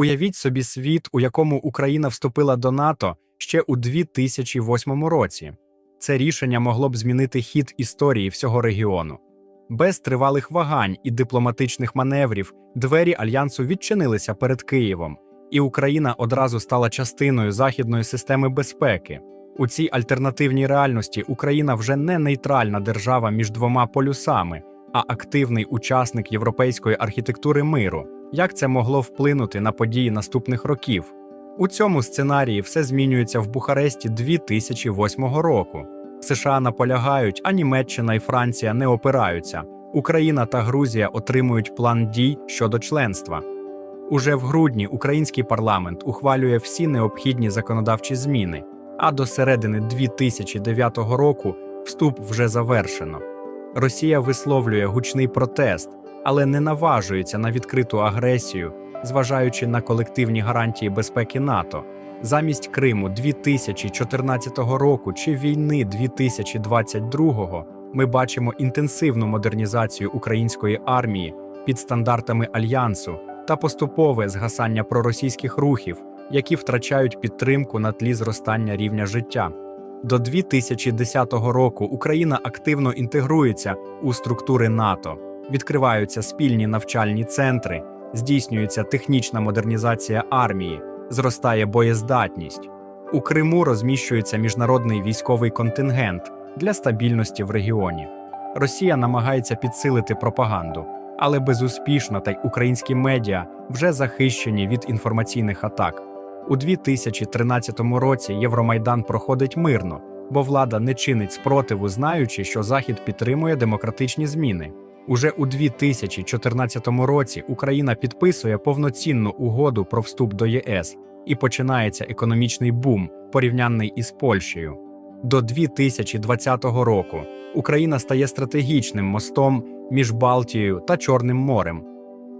Уявіть собі світ, у якому Україна вступила до НАТО ще у 2008 році. Це рішення могло б змінити хід історії всього регіону. Без тривалих вагань і дипломатичних маневрів двері альянсу відчинилися перед Києвом, і Україна одразу стала частиною західної системи безпеки. У цій альтернативній реальності Україна вже не нейтральна держава між двома полюсами, а активний учасник європейської архітектури миру. Як це могло вплинути на події наступних років? У цьому сценарії все змінюється в Бухаресті 2008 року. США наполягають, а Німеччина і Франція не опираються. Україна та Грузія отримують план дій щодо членства. Уже в грудні український парламент ухвалює всі необхідні законодавчі зміни, а до середини 2009 року вступ вже завершено. Росія висловлює гучний протест, але не наважується на відкриту агресію, зважаючи на колективні гарантії безпеки НАТО. Замість Криму 2014 року чи війни 2022 ми бачимо інтенсивну модернізацію української армії під стандартами альянсу та поступове згасання проросійських рухів, які втрачають підтримку на тлі зростання рівня життя. До 2010 року Україна активно інтегрується у структури НАТО, відкриваються спільні навчальні центри, здійснюється технічна модернізація армії, зростає боєздатність. У Криму розміщується міжнародний військовий контингент для стабільності в регіоні. Росія намагається підсилити пропаганду, але безуспішно та й українські медіа вже захищені від інформаційних атак. У 2013 році Євромайдан проходить мирно, бо влада не чинить спротиву, знаючи, що Захід підтримує демократичні зміни. Уже у 2014 році Україна підписує повноцінну угоду про вступ до ЄС і починається економічний бум, порівнянний із Польщею. До 2020 року Україна стає стратегічним мостом між Балтією та Чорним морем.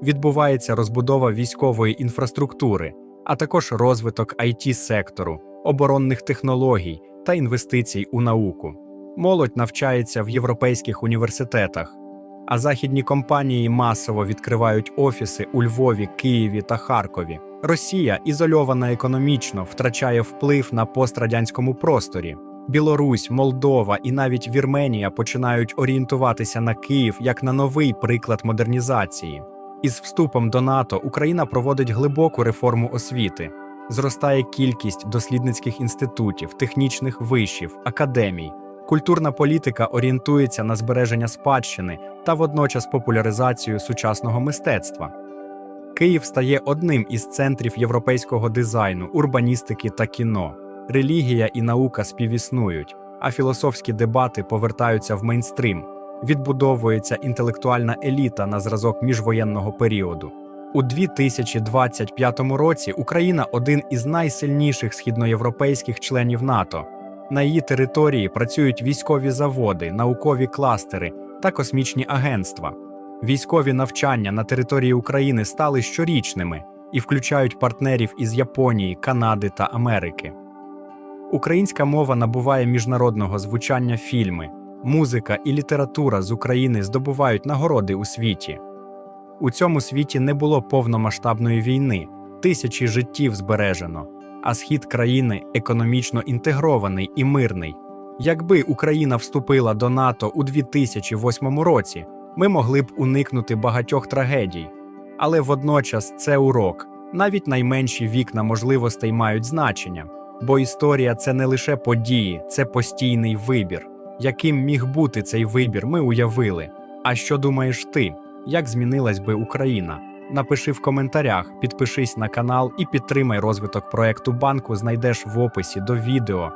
Відбувається розбудова військової інфраструктури, а також розвиток it сектору, оборонних технологій та інвестицій у науку. Молодь навчається в європейських університетах, а західні компанії масово відкривають офіси у Львові, Києві та Харкові. Росія, ізольована економічно, втрачає вплив на пострадянському просторі. Білорусь, Молдова і навіть Вірменія починають орієнтуватися на Київ як на новий приклад модернізації. Із вступом до НАТО Україна проводить глибоку реформу освіти, зростає кількість дослідницьких інститутів, технічних вишів, академій. Культурна політика орієнтується на збереження спадщини та водночас популяризацію сучасного мистецтва. Київ стає одним із центрів європейського дизайну, урбаністики та кіно. Релігія і наука співіснують, а філософські дебати повертаються в мейнстрим. Відбудовується інтелектуальна еліта на зразок міжвоєнного періоду. У 2025 році Україна один із найсильніших східноєвропейських членів НАТО. На її території працюють військові заводи, наукові кластери та космічні агентства. Військові навчання на території України стали щорічними і включають партнерів із Японії, Канади та Америки. Українська мова набуває міжнародного звучання фільми, музика і література з України здобувають нагороди у світі. У цьому світі не було повномасштабної війни, тисячі життів збережено, а схід країни економічно інтегрований і мирний. Якби Україна вступила до НАТО у 2008 році, ми могли б уникнути багатьох трагедій. Але водночас це урок. Навіть найменші вікна можливостей мають значення, бо історія це не лише події, це постійний вибір. Яким міг бути цей вибір, ми уявили. А що думаєш ти? Як змінилась би Україна? Напиши в коментарях, підпишись на канал і підтримай розвиток проекту банку. Знайдеш в описі до відео.